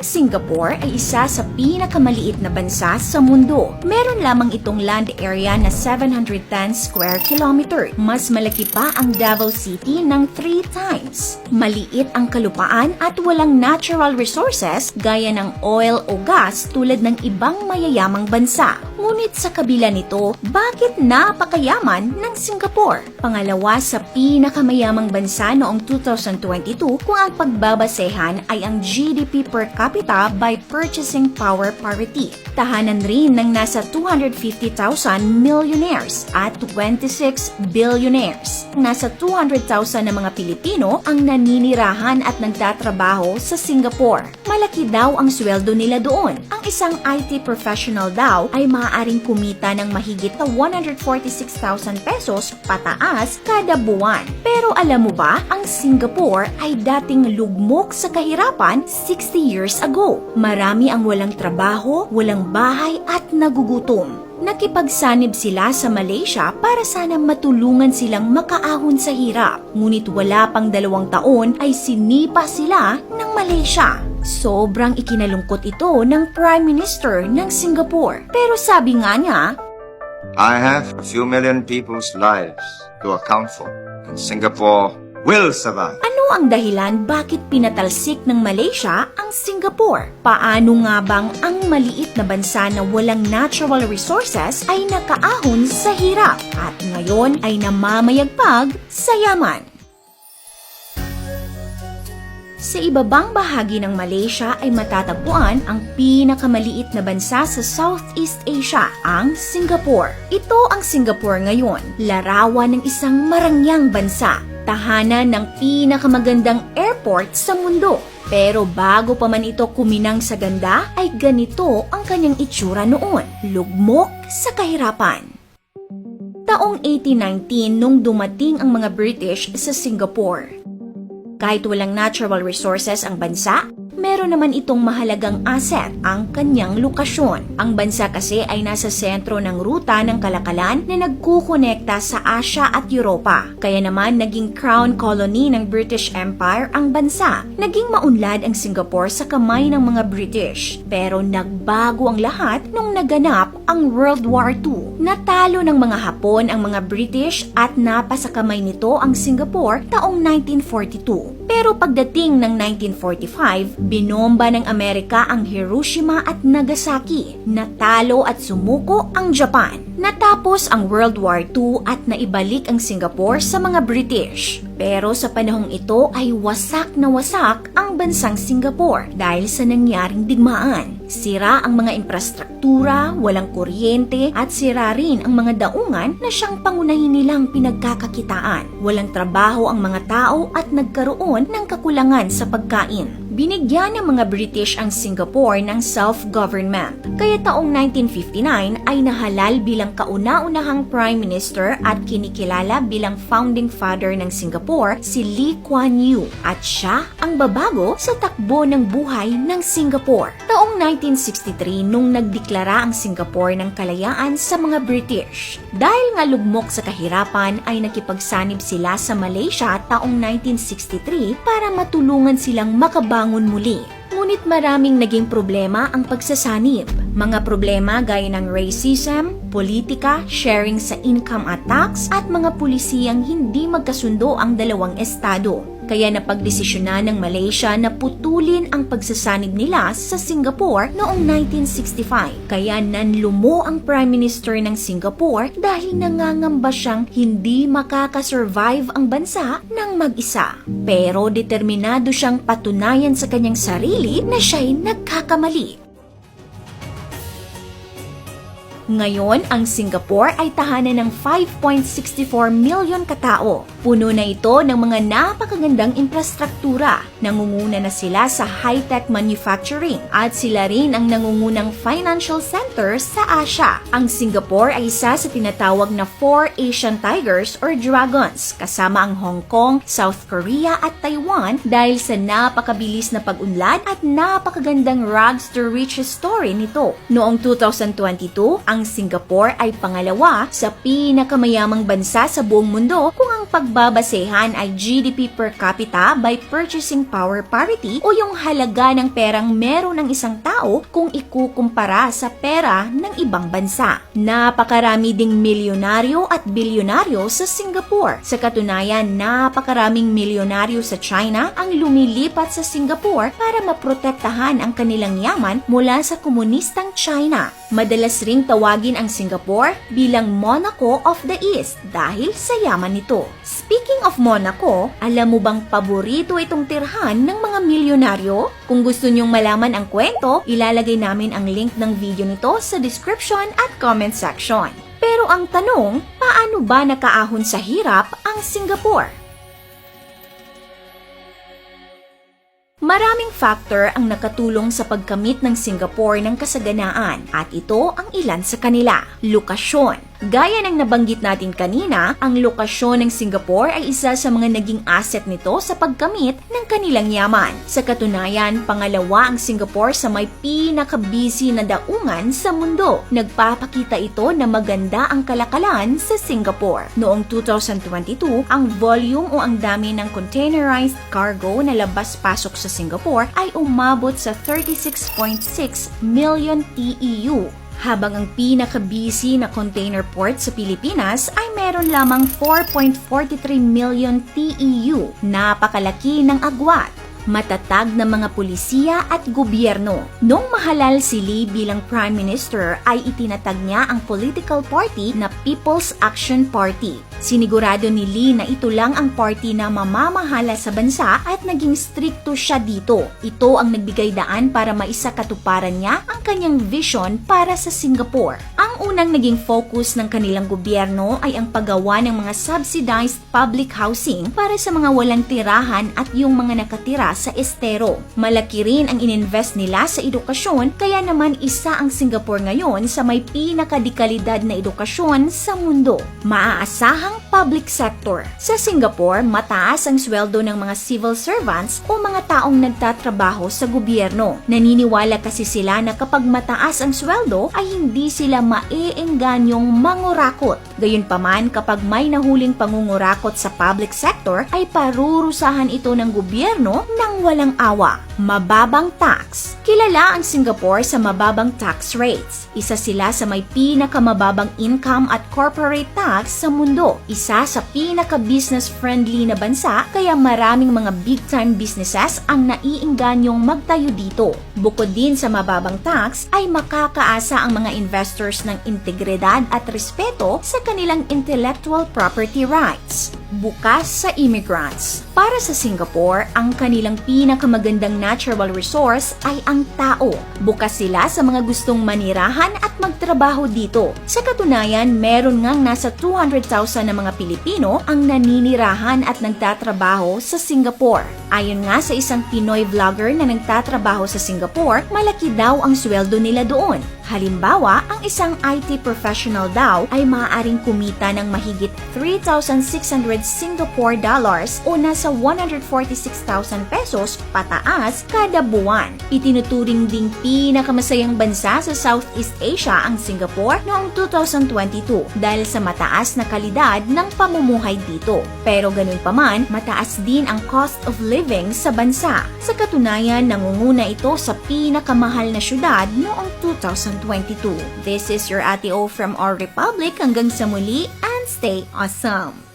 Singapore ay isa sa pinakamaliit na bansa sa mundo. Meron lamang itong land area na 710 square kilometer. Mas malaki pa ang Davao City ng 3 times. Maliit ang kalupaan at walang natural resources gaya ng oil o gas tulad ng ibang mayayamang bansa. Ngunit sa kabila nito, bakit napakayaman ng Singapore? Pangalawa sa pinakamayamang bansa noong 2022 kung ang pagbabasehan ay ang GDP per capita by purchasing power parity. Tahanan rin ng nasa 250,000 millionaires at 26 billionaires. Nasa 200,000 na mga Pilipino ang naninirahan at nagtatrabaho sa Singapore. Malaki daw ang sweldo nila doon. Ang isang IT professional daw ay maaaring kumita ng mahigit na 146,000 pesos pataas kada buwan. Pero alam mo ba, ang Singapore ay dating lugmok sa kahirapan 60 years ago. Marami ang walang trabaho, walang bahay at nagugutom. Nakipagsanib sila sa Malaysia para sana matulungan silang makaahon sa hirap. Ngunit wala pang dalawang taon ay sinipa sila ng Malaysia. Sobrang ikinalungkot ito ng Prime Minister ng Singapore. Pero sabi nga niya, I have a few million people's lives to account for, and Singapore will survive. ano ang dahilan bakit pinatalsik ng Malaysia ang Singapore? Paano nga bang ang maliit na bansa na walang natural resources ay nakaahon sa hirap at ngayon ay namamayagpag sa yaman? Sa ibabang bahagi ng Malaysia ay matatagpuan ang pinakamaliit na bansa sa Southeast Asia, ang Singapore. Ito ang Singapore ngayon, larawan ng isang marangyang bansa, tahanan ng pinakamagandang airport sa mundo. Pero bago pa man ito kuminang sa ganda, ay ganito ang kanyang itsura noon, lugmok sa kahirapan. Taong 1819 nung dumating ang mga British sa Singapore. Kahit walang natural resources ang bansa, meron naman itong mahalagang asset, ang kanyang lokasyon. Ang bansa kasi ay nasa sentro ng ruta ng kalakalan na nagkukonekta sa Asia at Europa. Kaya naman naging crown colony ng British Empire ang bansa. Naging maunlad ang Singapore sa kamay ng mga British. Pero nagbago ang lahat nung naganap ang World War II. Natalo ng mga Hapon ang mga British at napa sa kamay nito ang Singapore taong 1942. Pero pagdating ng 1945, binomba ng Amerika ang Hiroshima at Nagasaki. Natalo at sumuko ang Japan. Natapos ang World War II at naibalik ang Singapore sa mga British. Pero sa panahong ito ay wasak na wasak ang bansang Singapore dahil sa nangyaring digmaan. Sira ang mga infrastruktura, walang kuryente at sira rin ang mga daungan na siyang pangunahin nilang pinagkakakitaan. Walang trabaho ang mga tao at nagkaroon ng kakulangan sa pagkain. Binigyan ng mga British ang Singapore ng self-government. Kaya taong 1959 ay nahalal bilang kauna-unahang Prime Minister at kinikilala bilang founding father ng Singapore si Lee Kuan Yew at siya ang babago sa takbo ng buhay ng Singapore. Taong 1963 nung nagdeklara ang Singapore ng kalayaan sa mga British. Dahil nga lugmok sa kahirapan ay nakipagsanib sila sa Malaysia taong 1963 para matulungan silang makabangon muli. Ngunit maraming naging problema ang pagsasanib. Mga problema gaya ng racism, politika, sharing sa income at tax, at mga pulisiyang hindi magkasundo ang dalawang estado. Kaya napagdesisyonan ng Malaysia na putulin ang pagsasanib nila sa Singapore noong 1965. Kaya nanlumo ang Prime Minister ng Singapore dahil nangangamba siyang hindi makakasurvive ang bansa ng mag-isa. Pero determinado siyang patunayan sa kanyang sarili na siya'y nagkakamali. Ngayon, ang Singapore ay tahanan ng 5.64 million katao. Puno na ito ng mga napakagandang infrastruktura. Nangunguna na sila sa high-tech manufacturing at sila rin ang nangungunang financial center sa Asia. Ang Singapore ay isa sa tinatawag na Four Asian Tigers or Dragons kasama ang Hong Kong, South Korea at Taiwan dahil sa napakabilis na pag-unlad at napakagandang rags to riches story nito. Noong 2022, ang Ang Singapore ay pangalawa sa pinakamayamang bansa sa buong mundo kung ang pagbabasehan ay GDP per capita by purchasing power parity o yung halaga ng perang meron ng isang tao kung ikukumpara sa pera ng ibang bansa. Napakarami ding milyonaryo at bilyonaryo sa Singapore. Sa katunayan, napakaraming milyonaryo sa China ang lumilipat sa Singapore para maprotektahan ang kanilang yaman mula sa komunistang China. Madalas ring tawagin ang Singapore bilang Monaco of the East dahil sa yaman nito. Speaking of Monaco, alam mo bang paborito itong tirhan ng mga milyonaryo? Kung gusto nyong malaman ang kwento, ilalagay namin ang link ng video nito sa description at comment section. Pero ang tanong, paano ba nakaahon sa hirap ang Singapore? Maraming factor ang nakatulong sa pagkamit ng Singapore ng kasaganaan at ito ang ilan sa kanila. Lokasyon. Gaya ng nabanggit natin kanina, ang lokasyon ng Singapore ay isa sa mga naging asset nito sa pagkamit ng kanilang yaman. Sa katunayan, pangalawa ang Singapore sa may pinaka-busy na daungan sa mundo. Nagpapakita ito na maganda ang kalakalan sa Singapore. Noong 2022, ang volume o ang dami ng containerized cargo na labas-pasok sa Singapore ay umabot sa 36.6 million TEU habang ang pinaka-busy na container port sa Pilipinas ay meron lamang 4.43 million TEU. Napakalaki ng agwat matatag na mga pulisiya at gobyerno. Noong mahalal si Lee bilang Prime Minister ay itinatag niya ang political party na People's Action Party. Sinigurado ni Lee na ito lang ang party na mamamahala sa bansa at naging stricto siya dito. Ito ang nagbigay daan para maisakatuparan niya ang kanyang vision para sa Singapore. Ang unang naging focus ng kanilang gobyerno ay ang paggawa ng mga subsidized public housing para sa mga walang tirahan at yung mga nakatira sa estero. Malaki rin ang ininvest nila sa edukasyon kaya naman isa ang Singapore ngayon sa may pinakadekalidad na edukasyon sa mundo. Maaasahang public sector. Sa Singapore, mataas ang sweldo ng mga civil servants o mga taong nagtatrabaho sa gobyerno. Naniniwala kasi sila na kapag mataas ang sweldo ay hindi sila maeenganyong mangurakot. Gayunpaman, kapag may nahuling pangungurakot sa public sector ay parurusahan ito ng gobyerno ng walang awa. Mababang tax. Kilala ang Singapore sa mababang tax rates. Isa sila sa may pinakamababang income at corporate tax sa mundo. Isa sa pinaka-business friendly na bansa kaya maraming mga big time businesses ang naiingganyong magtayo dito. Bukod din sa mababang tax ay makakaasa ang mga investors ng integridad at respeto sa kanilang intellectual property rights. Bukas sa immigrants. Para sa Singapore, ang kanilang pinakamagandang natural resource ay ang tao. Bukas sila sa mga gustong manirahan at magtrabaho dito. Sa katunayan, meron ngang nasa 200,000 na mga Pilipino ang naninirahan at nagtatrabaho sa Singapore. Ayon nga sa isang Pinoy vlogger na nagtatrabaho sa Singapore, malaki daw ang sweldo nila doon. Halimbawa, ang isang IT professional daw ay maaaring kumita ng mahigit 3,600 Singapore dollars o nasa 146,000 pesos pataas kada buwan. Itinuturing ding pinakamasayang bansa sa Southeast Asia ang Singapore noong 2022 dahil sa mataas na kalidad ng pamumuhay dito. Pero ganun pa man, mataas din ang cost of living sa bansa. Sa katunayan, nangunguna ito sa pinakamahal na syudad noong 2022. This is your Ate O from our Republic. Hanggang sa muli and stay awesome!